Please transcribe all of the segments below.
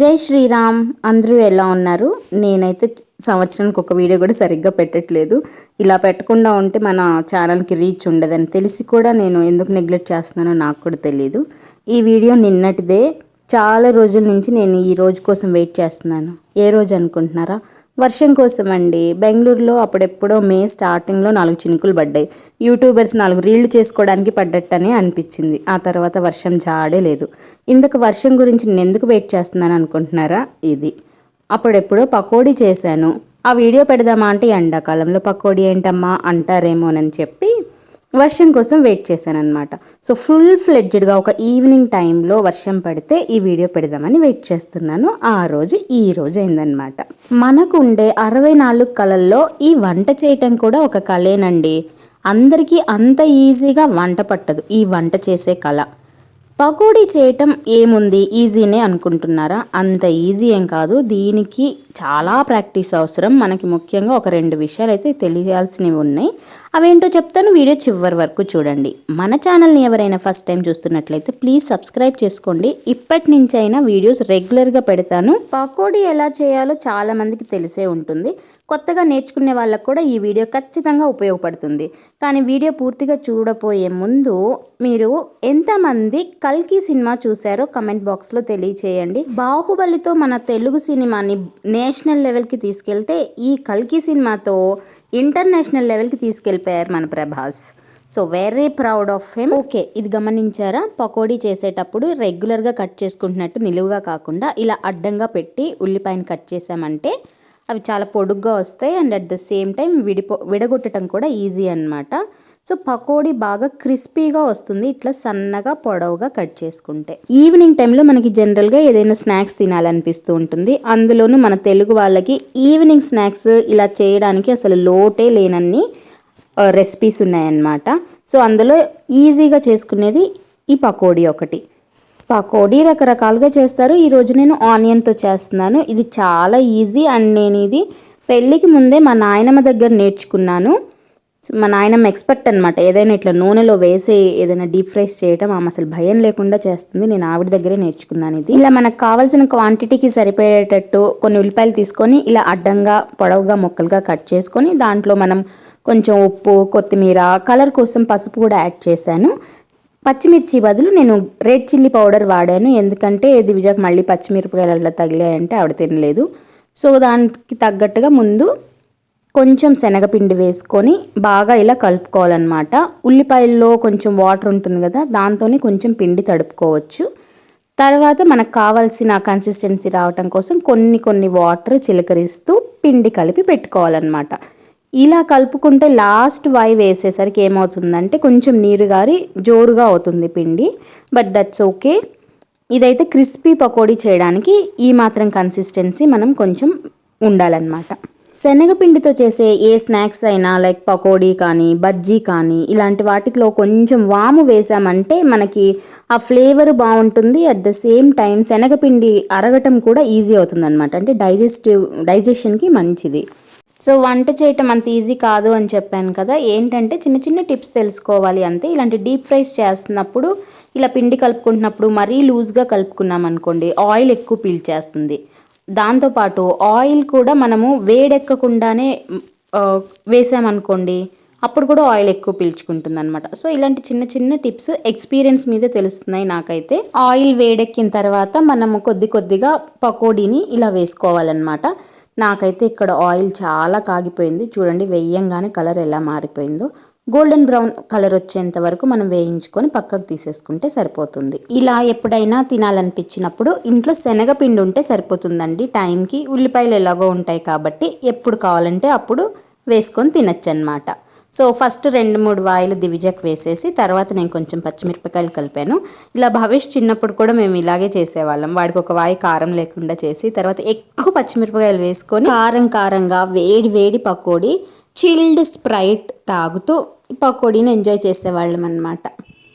జై శ్రీరామ్. అందరూ ఎలా ఉన్నారు? నేనైతే సంవత్సరానికి ఒక వీడియో కూడా సరిగ్గా పెట్టట్లేదు. ఇలా పెట్టకుండా ఉంటే మన ఛానల్కి రీచ్ ఉండదని తెలిసి కూడా నేను ఎందుకు నెగ్లెక్ట్ చేస్తున్నానో నాకు కూడా తెలియదు ఈ వీడియో నిన్నటిదే. చాలా రోజుల నుంచి నేను ఈ రోజు కోసం వెయిట్ చేస్తున్నాను. ఏ రోజు అనుకుంటున్నారా? వర్షం కోసం అండి బెంగళూరులో అప్పుడెప్పుడో మే స్టార్టింగ్లో నాలుగు చినుకులు పడ్డాయి. యూట్యూబర్స్ నాలుగు రీళ్ళు చేసుకోవడానికి పడ్డట్టని అనిపించింది. ఆ తర్వాత వర్షం జాడే లేదు. ఇందుకు వర్షం గురించి నేను ఎందుకు వెయిట్ చేస్తున్నాను అనుకుంటున్నారా? ఇది. అప్పుడెప్పుడో పకోడీ చేశాను. ఆ వీడియో పెడదామా అంటే ఎండాకాలంలో పకోడీ ఏంటమ్మా? అంటారేమోనని చెప్పి వర్షం కోసం వెయిట్ చేశాను అనమాట సో ఫుల్ ఫ్లెడ్జ్డ్గా ఒక ఈవినింగ్ టైంలో వర్షం పడితే ఈ వీడియో పెడదామని వెయిట్ చేస్తున్నాను. ఆ రోజు ఈ రోజు అయిందనమాట మనకు ఉండే అరవై నాలుగు కళల్లో ఈ వంట చేయటం కూడా ఒక కళేనండి. అందరికీ అంత ఈజీగా వంట పట్టదు. ఈ వంట చేసే కళ. పకోడీ చేయటం ఏముంది? ఈజీనే అనుకుంటున్నారా? అంత ఈజీ ఏం కాదు. దీనికి చాలా ప్రాక్టీస్ అవసరం. మనకి ముఖ్యంగా ఒక రెండు విషయాలు అయితే తెలియాల్సినవి ఉన్నాయి. అవేంటో చెప్తాను. వీడియో చివరి వరకు చూడండి. మన ఛానల్ని ఎవరైనా ఫస్ట్ టైం చూస్తున్నట్లయితే ప్లీజ్ సబ్స్క్రైబ్ చేసుకోండి. ఇప్పటి నుంచి అయినా వీడియోస్ రెగ్యులర్గా పెడతాను. పకోడీ ఎలా చేయాలో చాలామందికి తెలిసే ఉంటుంది. కొత్తగా నేర్చుకునే వాళ్ళకు కూడా ఈ వీడియో ఖచ్చితంగా ఉపయోగపడుతుంది. కానీ వీడియో పూర్తిగా చూడపోయే ముందు మీరు ఎంతమంది కల్కి సినిమా చూశారో కమెంట్ బాక్స్లో తెలియచేయండి. బాహుబలితో మన తెలుగు సినిమాని నేషనల్ లెవెల్కి తీసుకెళ్తే ఈ కల్కి సినిమాతో ఇంటర్నేషనల్ లెవెల్కి తీసుకెళ్ళిపోయారు మన Prabhas. So very proud of him okay ఇది గమనించారా? పకోడీ చేసేటప్పుడు రెగ్యులర్గా కట్ చేసుకుంటున్నట్టు నిలువుగా కాకుండా ఇలా అడ్డంగా పెట్టి ఉల్లిపాయను కట్ చేసామంటే అవి చాలా పొడుగ్గా వస్తాయి and at the same time విడిపో విడగొట్టడం కూడా ఈజీ అనమాట సో పకోడీ బాగా క్రిస్పీగా వస్తుంది. ఇట్లా సన్నగా పొడవుగా కట్ చేసుకుంటే. ఈవినింగ్ టైంలో మనకి జనరల్గా ఏదైనా స్నాక్స్ తినాలనిపిస్తూ ఉంటుంది. అందులోనూ మన తెలుగు వాళ్ళకి ఈవినింగ్ స్నాక్స్ ఇలా చేయడానికి అసలు లోటే లేనన్ని రెసిపీస్ ఉన్నాయన్నమాట. సో అందులో ఈజీగా చేసుకునేది ఈ పకోడీ ఒకటి. పకోడీ రకరకాలుగా చేస్తారు. ఈరోజు నేను ఆనియన్తో చేస్తున్నాను. ఇది చాలా ఈజీ అండ్ నేను ఇది పెళ్ళికి ముందే మా నాయనమ్మ దగ్గర నేర్చుకున్నాను. మా నాయనమ్మ ఎక్స్పర్ట్ అనమాట ఏదైనా ఇట్లా నూనెలో వేసి ఏదైనా డీప్ ఫ్రైస్ చేయటం ఆమె అసలు భయం లేకుండా చేస్తుంది. నేను ఆవిడ దగ్గరే నేర్చుకున్నాను ఇది. ఇలా మనకు కావాల్సిన క్వాంటిటీకి సరిపోయేటట్టు కొన్ని ఉల్లిపాయలు తీసుకొని ఇలా అడ్డంగా పొడవుగా ముక్కలుగా కట్ చేసుకొని దాంట్లో మనం కొంచెం ఉప్పు కొత్తిమీర కలర్ కోసం పసుపు కూడా యాడ్ చేశాను. పచ్చిమిర్చి బదులు నేను రెడ్ చిల్లీ పౌడర్ వాడాను. ఎందుకంటే దివిజాకు మళ్ళీ పచ్చిమిరపకాయలు అట్లా తగిలాయంటే ఆవిడ తినలేదు. సో దానికి తగ్గట్టుగా ముందు కొంచెం శనగపిండి వేసుకొని బాగా ఇలా కలుపుకోవాలన్నమాట. ఉల్లిపాయల్లో కొంచెం వాటర్ ఉంటుంది కదా దాంతో కొంచెం పిండి తడుపుకోవచ్చు. తర్వాత మనకు కావాల్సిన కన్సిస్టెన్సీ రావటం కోసం కొన్ని కొన్ని వాటర్ చిలకరిస్తూ పిండి కలిపి పెట్టుకోవాలన్నమాట. ఇలా కలుపుకుంటే లాస్ట్ వాయి వేసేసరికి ఏమవుతుందంటే కొంచెం నీరు గారి జోరుగా అవుతుంది పిండి. బట్ దట్స్ ఓకే ఇదైతే క్రిస్పీ పకోడీ చేయడానికి ఈ మాత్రం కన్సిస్టెన్సీ మనం కొంచెం ఉండాలన్నమాట. శనగపిండితో చేసే ఏ స్నాక్స్ అయినా లైక్ పకోడీ కానీ బజ్జీ కానీ ఇలాంటి వాటిలో కొంచెం వాము వేసామంటే మనకి ఆ ఫ్లేవర్ బాగుంటుంది. అట్ ద సేమ్ టైం శనగపిండి అరగటం కూడా ఈజీ అవుతుందన్నమాట. అంటే డైజెస్టివ్ డైజెషన్కి మంచిది. సో వంట చేయటం అంత ఈజీ కాదు అని చెప్పాను కదా. ఏంటంటే చిన్న చిన్న టిప్స్ తెలుసుకోవాలి అంతే. ఇలాంటి డీప్ ఫ్రైస్ చేస్తున్నప్పుడు ఇలా పిండి కలుపుకుంటున్నప్పుడు మరీ లూజ్గా కలుపుకున్నాం అనుకోండి ఆయిల్ ఎక్కువ పీల్చేస్తుంది. దాంతోపాటు ఆయిల్ కూడా మనము వేడెక్కకుండానే వేసామనుకోండి అప్పుడు కూడా ఆయిల్ ఎక్కువ పీల్చుకుంటుంది అనమాట సో ఇలాంటి చిన్న చిన్న టిప్స్ ఎక్స్పీరియన్స్ మీద తెలుస్తున్నాయి నాకైతే. ఆయిల్ వేడెక్కిన తర్వాత మనము కొద్ది కొద్దిగా పకోడీని ఇలా వేసుకోవాలన్నమాట. నాకైతే ఇక్కడ ఆయిల్ చాలా కాగిపోయింది. చూడండి వేయంగానే కలర్ ఎలా మారిపోయిందో. గోల్డెన్ బ్రౌన్ కలర్ వచ్చేంత వరకు మనం వేయించుకొని పక్కకు తీసేసుకుంటే సరిపోతుంది. ఇలా ఎప్పుడైనా తినాలనిపించినప్పుడు ఇంట్లో శనగపిండి ఉంటే సరిపోతుందండి. టైంకి ఉల్లిపాయలు ఎలాగో ఉంటాయి కాబట్టి ఎప్పుడు కావాలంటే అప్పుడు వేసుకొని తినచ్చు అనమాట సో ఫస్ట్ రెండు మూడు వాయిలు దివిజక్ వేసేసి తర్వాత నేను కొంచెం పచ్చిమిరపకాయలు కలిపాను. ఇలా భవిష్ చిన్నప్పుడు కూడా మేము ఇలాగే చేసేవాళ్ళం. వాడికి ఒక వాయి కారం లేకుండా చేసి తర్వాత ఎక్కువ పచ్చిమిరపకాయలు వేసుకొని కారం కారంగా వేడి వేడి పకోడీ చిల్డ్ స్ప్రైట్ తాగుతూ పకోడీని ఎంజాయ్ చేసేవాళ్ళం అనమాట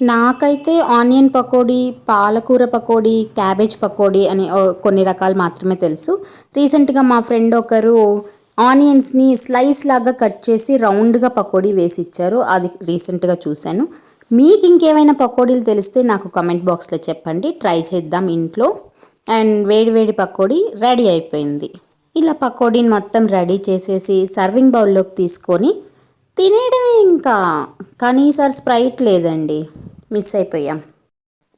నాకైతే ఆనియన్ పకోడీ పాలకూర పకోడీ క్యాబేజ్ పకోడీ అని కొన్ని రకాలు మాత్రమే తెలుసు. రీసెంట్గా మా ఫ్రెండ్ ఒకరు ఆనియన్స్ని స్లైస్ లాగా కట్ చేసి రౌండ్గా పకోడీ వేసి ఇచ్చారు అది రీసెంట్గా చూశాను. మీకు ఇంకేమైనా పకోడీలు తెలిస్తే నాకు కమెంట్ బాక్స్లో చెప్పండి. ట్రై చేద్దాం ఇంట్లో. అండ్ వేడి వేడి పకోడీ రెడీ అయిపోయింది. ఇలా పకోడీని మొత్తం రెడీ చేసేసి సర్వింగ్ బౌల్లోకి తీసుకొని తినేయడమే ఇంకా. కానీ ఈసారి స్ప్రైట్ లేదండి. మిస్ అయిపోయాం.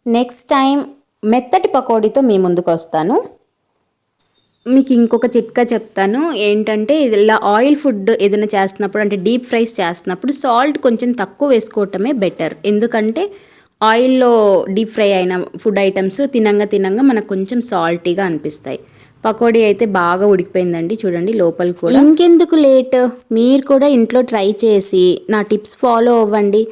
నెక్స్ట్ టైం మెత్తటి పకోడీతో మీ ముందుకు వస్తాను. మీకు ఇంకొక చిట్కా చెప్తాను. ఏంటంటే ఇలా ఆయిల్ ఫుడ్ ఏదైనా చేస్తున్నప్పుడు అంటే డీప్ ఫ్రైస్ చేస్తున్నప్పుడు సాల్ట్ కొంచెం తక్కువ వేసుకోవటమే బెటర్. ఎందుకంటే ఆయిల్లో డీప్ ఫ్రై అయిన ఫుడ్ ఐటమ్స్ తినంగా తినంగా మనకు కొంచెం సాల్టీగా అనిపిస్తాయి. పకోడీ అయితే బాగా ఉడికిపోయిందండి. చూడండి లోపల కూడా. ఇంకెందుకు లేట్? మీరు కూడా ఇంట్లో ట్రై చేసి నా టిప్స్ ఫాలో అవ్వండి.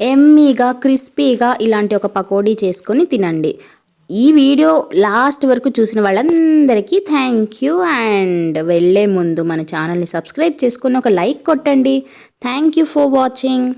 ఎమ్మీగా క్రిస్పీగా ఇలాంటి ఒక పకోడీ చేసుకొని తినండి. ఈ వీడియో లాస్ట్ వరకు చూసిన వాళ్ళందరికీ థ్యాంక్ యూ అండ్ వెళ్ళే ముందు మన ఛానల్ని సబ్స్క్రైబ్ చేసుకుని ఒక లైక్ కొట్టండి. Thank you for watching